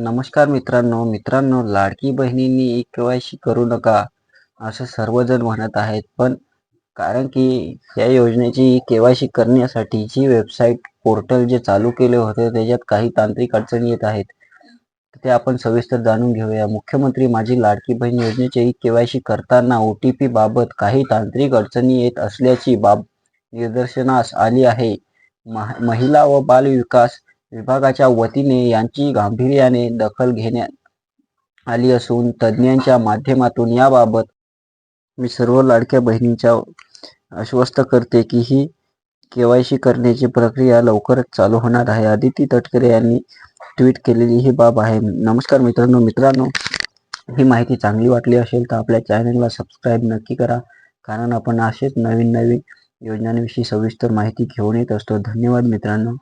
नमस्कार मित्रांनो मित्रांनो लाडकी बहिणींनी ई के वाय सी करू नका असं सर्वजण म्हणत आहेत. पण कारण की या योजनेची के वाय सी करण्यासाठी जी वेबसाईट पोर्टल जे चालू केले होते त्याच्यात काही तांत्रिक अडचणी येत आहेत. ते आपण सविस्तर जाणून घेऊया. मुख्यमंत्री माझी लाडकी बहीण योजनेचे ई के वाय सी करताना ओ टी पी बाबत काही तांत्रिक अडचणी येत असल्याची बाब निदर्शनास आली आहे. महा- महिला व बाल विकास विभागाच्या वतीने यांची गांभीर्याने दखल घेण्यात आली असून तज्ज्ञांच्या माध्यमातून याबाबत मी सर्व लाडक्या बहिणींच्या आश्वस्त करते की ही के वाय सी करण्याची प्रक्रिया लवकरच चालू होणार आहे. आदिती तटकरे यांनी ट्विट केलेली ही बाब आहे. नमस्कार मित्रांनो. मित्रांनो ही माहिती चांगली वाटली असेल तर आपल्या चॅनलला सबस्क्राईब नक्की करा कारण आपण असेच नवीन नवीन योजनांविषयी सविस्तर माहिती घेऊन येत असतो. धन्यवाद मित्रांनो.